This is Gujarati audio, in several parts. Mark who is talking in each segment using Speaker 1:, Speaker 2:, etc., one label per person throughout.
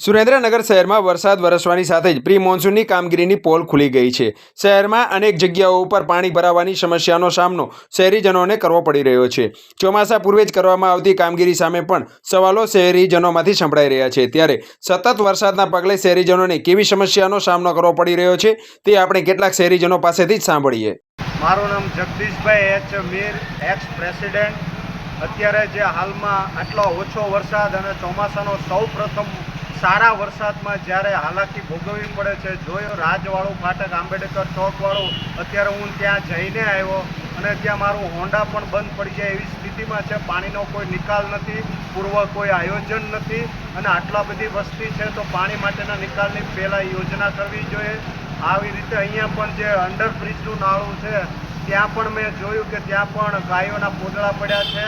Speaker 1: સુરેન્દ્રનગર શહેરમાં વરસાદ વરસવાની સાથે જ પ્રી મોન્સૂનની કામગીરીની પોલ ખુલી ગઈ છે. શહેરમાં અનેક જગ્યાઓ ઉપર પાણી ભરાવાની સમસ્યાનો સામનો શહેરીજનોને કરવો પડી રહ્યો છે. ચોમાસા પૂર્વે જ કરવામાં આવતી કામગીરી સામે પણ સવાલો શહેરીજનોમાંથી સંભળાઈ રહ્યા છે. ત્યારે સતત વરસાદના પગલે શહેરીજનોને કેવી સમસ્યાનો સામનો કરવો પડી રહ્યો છે તે આપણે કેટલાક શહેરીજનો પાસેથી જ સાંભળીએ.
Speaker 2: મારું નામ જગદીશભાઈ એચ મીર એક્સ પ્રેસિડેન્ટ અત્યારે જે હાલમાં આટલો ઓછો વરસાદ અને ચોમાસાનો સૌ પ્રથમ સારા વરસાદમાં જ્યારે હાલાકી ભોગવવી પડે છે, જોયો રાજવાળું ફાટક, આંબેડકર ચોકવાળું, અત્યારે હું ત્યાં જઈને આવ્યો અને ત્યાં મારું હોન્ડા પણ બંધ પડી જાય એવી સ્થિતિમાં છે. પાણીનો કોઈ નિકાલ નથી, પૂર્વ કોઈ આયોજન નથી અને આટલા બધી વસ્તી છે તો પાણી માટેના નિકાલની પહેલાં યોજના કરવી જોઈએ. આવી રીતે અહીંયા પણ જે અંડરબ્રિજનું નાળું છે ત્યાં પણ મેં જોયું કે ત્યાં પણ ગાયોના પોદળા પડ્યા છે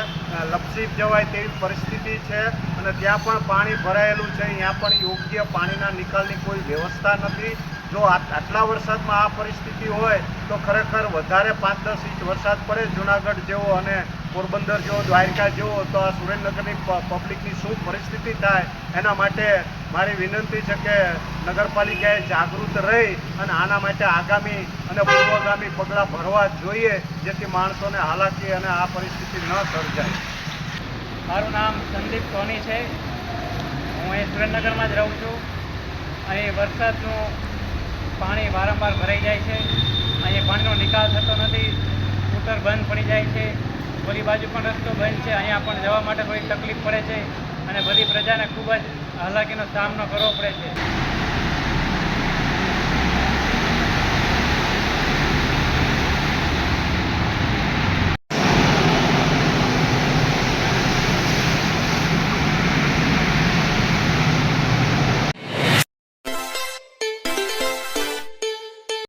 Speaker 2: લપસી જવાય તેવી પરિસ્થિતિ છે અને ત્યાં પણ પાણી ભરાયેલું છે. ત્યાં પણ યોગ્ય પાણીના નિકાલની કોઈ વ્યવસ્થા નથી. જો આટલા વરસાદમાં આ પરિસ્થિતિ હોય તો ખરેખર વધારે પાંચ દસ ઇંચ વરસાદ પડે. જુનાગઢ જેવો અને પોરબંદર જો દ્વારકા જુઓ તો આ સુરેન્દ્રનગરની પબ્લિકની શું પરિસ્થિતિ થાય, એના માટે મારી વિનંતી છે કે નગરપાલિકાએ જાગૃત રહી અને આના માટે આગામી અને પૂર્વગામી પગલાં ભરવા જોઈએ, જેથી માણસોને હાલાકી અને આ પરિસ્થિતિ ન સર્જાય.
Speaker 3: મારું નામ સંદીપ સોની છે. હું અહીં સુરેન્દ્રનગરમાં જ રહું છું. અહીં વરસાદનું પાણી વારંવાર ભરાઈ જાય છે. અહીં પાણીનો નિકાલ થતો નથી. સ્કૂટર બંધ પડી જાય છે. ઓલી બાજુ પણ રસ્તો બંધ છે. અહીંયા પણ જવા માટે થોડી તકલીફ પડે છે અને બધી પ્રજાને ખૂબ જ હાલાકીનો સામનો કરવો પડે છે.